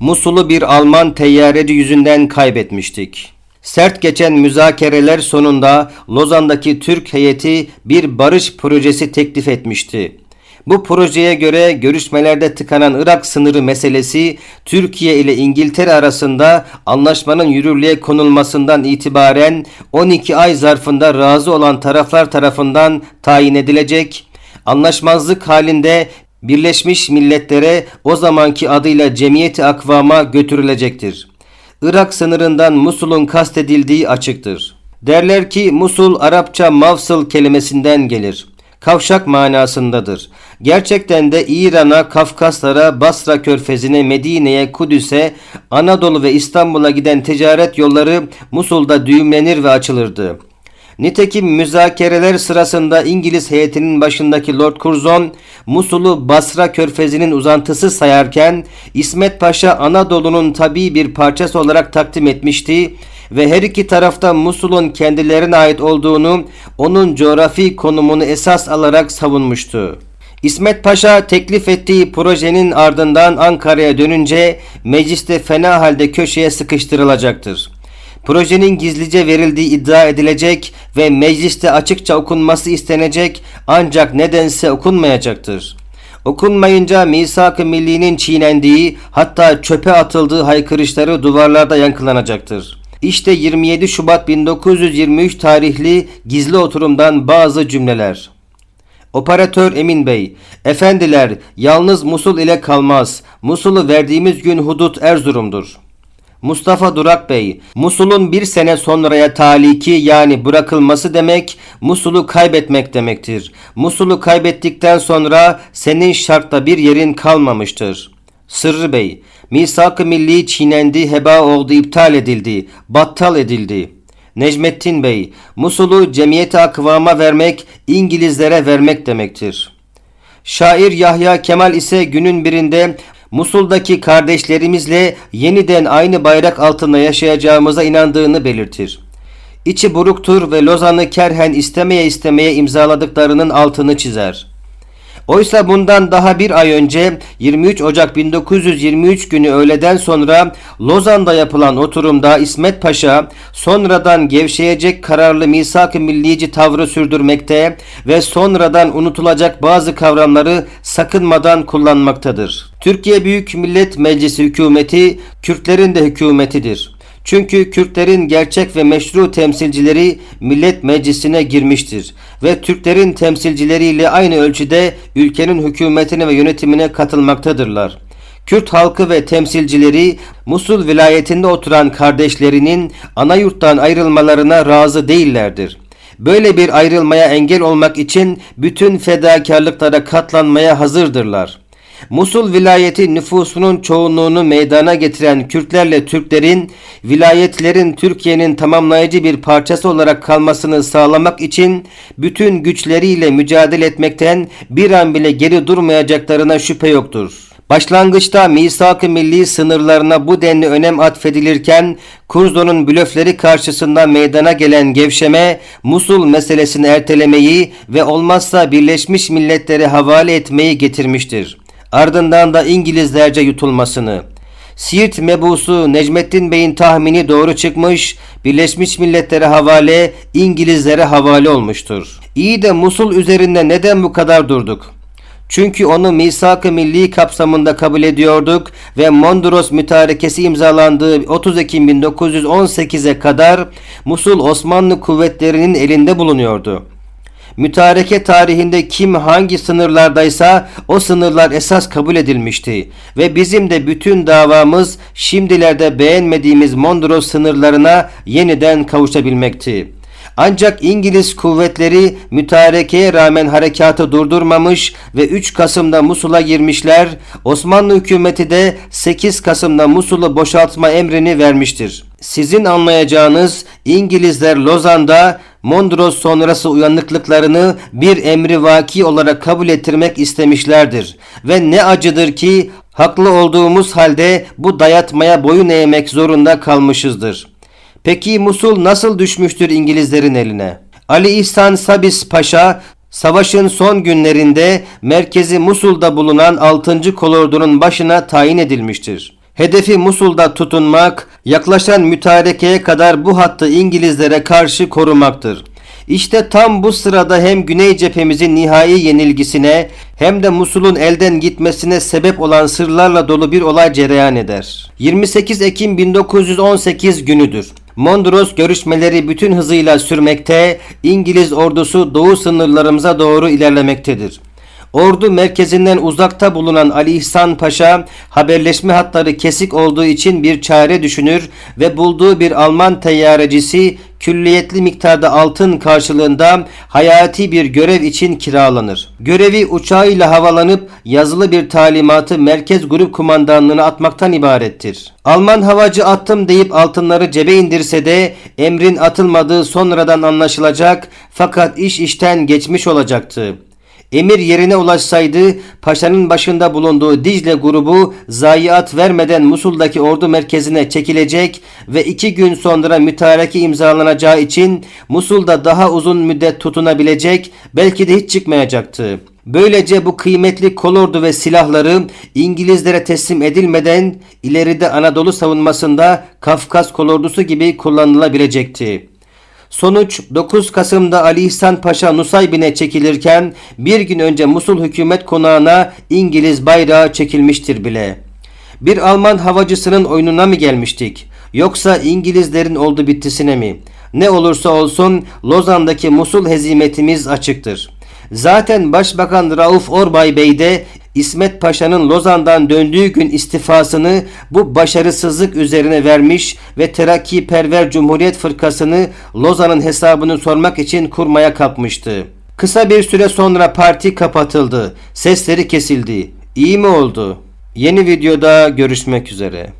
Musul'u bir Alman teyyareci yüzünden kaybetmiştik. Sert geçen müzakereler sonunda Lozan'daki Türk heyeti bir barış projesi teklif etmişti. Bu projeye göre görüşmelerde tıkanan Irak sınırı meselesi Türkiye ile İngiltere arasında anlaşmanın yürürlüğe konulmasından itibaren 12 ay zarfında razı olan taraflar tarafından tayin edilecek. Anlaşmazlık halinde Birleşmiş Milletler'e o zamanki adıyla Cemiyeti Akvam'a götürülecektir. Irak sınırından Musul'un kastedildiği açıktır. Derler ki Musul Arapça mavsıl kelimesinden gelir. Kavşak manasındadır. Gerçekten de İran'a, Kafkaslara, Basra körfezine, Medine'ye, Kudüs'e, Anadolu ve İstanbul'a giden ticaret yolları Musul'da düğümlenir ve açılırdı. Nitekim müzakereler sırasında İngiliz heyetinin başındaki Lord Curzon, Musul'u Basra körfezinin uzantısı sayarken İsmet Paşa Anadolu'nun tabii bir parçası olarak takdim etmişti ve her iki tarafta Musul'un kendilerine ait olduğunu, onun coğrafi konumunu esas alarak savunmuştu. İsmet Paşa teklif ettiği projenin ardından Ankara'ya dönünce mecliste fena halde köşeye sıkıştırılacaktır. Projenin gizlice verildiği iddia edilecek ve mecliste açıkça okunması istenecek ancak nedense okunmayacaktır. Okunmayınca misak-ı millinin çiğnendiği hatta çöpe atıldığı haykırışları duvarlarda yankılanacaktır. İşte 27 Şubat 1923 tarihli gizli oturumdan bazı cümleler. Operatör Emin Bey, efendiler yalnız Musul ile kalmaz. Musul'u verdiğimiz gün hudut Erzurum'dur. Mustafa Durak Bey, Musul'un bir sene sonraya taliki yani bırakılması demek, Musul'u kaybetmek demektir. Musul'u kaybettikten sonra senin şartta bir yerin kalmamıştır. Sırrı Bey, misak-ı milli çiğnendi, heba oldu, iptal edildi, battal edildi. Necmettin Bey, Musul'u cemiyete akvama vermek, İngilizlere vermek demektir. Şair Yahya Kemal ise günün birinde Musul'daki kardeşlerimizle yeniden aynı bayrak altında yaşayacağımıza inandığını belirtir. İçi buruktur ve Lozan'ı kerhen istemeye istemeye imzaladıklarının altını çizer. Oysa bundan daha bir ay önce 23 Ocak 1923 günü öğleden sonra Lozan'da yapılan oturumda İsmet Paşa sonradan gevşeyecek kararlı misak-ı millici tavrı sürdürmekte ve sonradan unutulacak bazı kavramları sakınmadan kullanmaktadır. Türkiye Büyük Millet Meclisi hükümeti Kürtlerin de hükümetidir. Çünkü Kürtlerin gerçek ve meşru temsilcileri Millet Meclisi'ne girmiştir ve Türklerin temsilcileriyle aynı ölçüde ülkenin hükümetine ve yönetimine katılmaktadırlar. Kürt halkı ve temsilcileri Musul vilayetinde oturan kardeşlerinin ana yurttan ayrılmalarına razı değillerdir. Böyle bir ayrılmaya engel olmak için bütün fedakarlıklara katlanmaya hazırdırlar. Musul vilayeti nüfusunun çoğunluğunu meydana getiren Kürtlerle Türklerin vilayetlerin Türkiye'nin tamamlayıcı bir parçası olarak kalmasını sağlamak için bütün güçleriyle mücadele etmekten bir an bile geri durmayacaklarına şüphe yoktur. Başlangıçta misak-ı milli sınırlarına bu denli önem atfedilirken Kurzo'nun blöfleri karşısında meydana gelen gevşeme Musul meselesini ertelemeyi ve olmazsa Birleşmiş Milletler'e havale etmeyi getirmiştir ardından da İngilizlerce yutulmasını. Siirt mebusu Necmettin Bey'in tahmini doğru çıkmış, Birleşmiş Milletler'e havale, İngilizlere havale olmuştur. İyi de Musul üzerinde neden bu kadar durduk? Çünkü onu misak-ı milli kapsamında kabul ediyorduk ve Mondros mütarekesi imzalandığı 30 Ekim 1918'e kadar Musul Osmanlı kuvvetlerinin elinde bulunuyordu. Mütareke tarihinde kim hangi sınırlardaysa o sınırlar esas kabul edilmişti ve bizim de bütün davamız şimdilerde beğenmediğimiz Mondros sınırlarına yeniden kavuşabilmekti. Ancak İngiliz kuvvetleri mütarekeye rağmen harekatı durdurmamış ve 3 Kasım'da Musul'a girmişler. Osmanlı hükümeti de 8 Kasım'da Musul'u boşaltma emrini vermiştir. Sizin anlayacağınız İngilizler Lozan'da Mondros sonrası uyanıklıklarını bir emri vaki olarak kabul ettirmek istemişlerdir. Ve ne acıdır ki haklı olduğumuz halde bu dayatmaya boyun eğmek zorunda kalmışızdır. Peki Musul nasıl düşmüştür İngilizlerin eline? Ali İhsan Sabis Paşa Savaşın son günlerinde merkezi Musul'da bulunan 6. kolordunun başına tayin edilmiştir. Hedefi Musul'da tutunmak, yaklaşan mütarekeye kadar bu hattı İngilizlere karşı korumaktır. İşte tam bu sırada hem Güney cephemizin nihai yenilgisine hem de Musul'un elden gitmesine sebep olan sırlarla dolu bir olay cereyan eder. 28 Ekim 1918 günüdür. Mondros görüşmeleri bütün hızıyla sürmekte, İngiliz ordusu doğu sınırlarımıza doğru ilerlemektedir. Ordu merkezinden uzakta bulunan Ali İhsan Paşa haberleşme hatları kesik olduğu için bir çare düşünür ve bulduğu bir Alman teyyarecisi külliyetli miktarda altın karşılığında hayati bir görev için kiralanır. Görevi uçağıyla havalanıp yazılı bir talimatı merkez grup kumandanlığına atmaktan ibarettir. Alman havacı attım deyip altınları cebe indirse de emrin atılmadığı sonradan anlaşılacak fakat iş işten geçmiş olacaktı. Emir yerine ulaşsaydı paşanın başında bulunduğu Dicle grubu zayiat vermeden Musul'daki ordu merkezine çekilecek ve iki gün sonra mütareke imzalanacağı için Musul'da daha uzun müddet tutunabilecek belki de hiç çıkmayacaktı. Böylece bu kıymetli kolordu ve silahları İngilizlere teslim edilmeden ileride Anadolu savunmasında Kafkas kolordusu gibi kullanılabilecekti. Sonuç 9 Kasım'da Ali İhsan Paşa Nusaybin'e çekilirken bir gün önce Musul hükümet konağına İngiliz bayrağı çekilmiştir bile. Bir Alman havacısının oyununa mı gelmiştik? Yoksa İngilizlerin oldu bittisine mi? Ne olursa olsun Lozan'daki Musul hezimetimiz açıktır. Zaten Başbakan Rauf Orbay Bey de İsmet Paşa'nın Lozan'dan döndüğü gün istifasını bu başarısızlık üzerine vermiş ve Terakki Perver Cumhuriyet Fırkası'nı Lozan'ın hesabını sormak için kurmaya kalkmıştı. Kısa bir süre sonra parti kapatıldı. Sesleri kesildi. İyi mi oldu? Yeni videoda görüşmek üzere.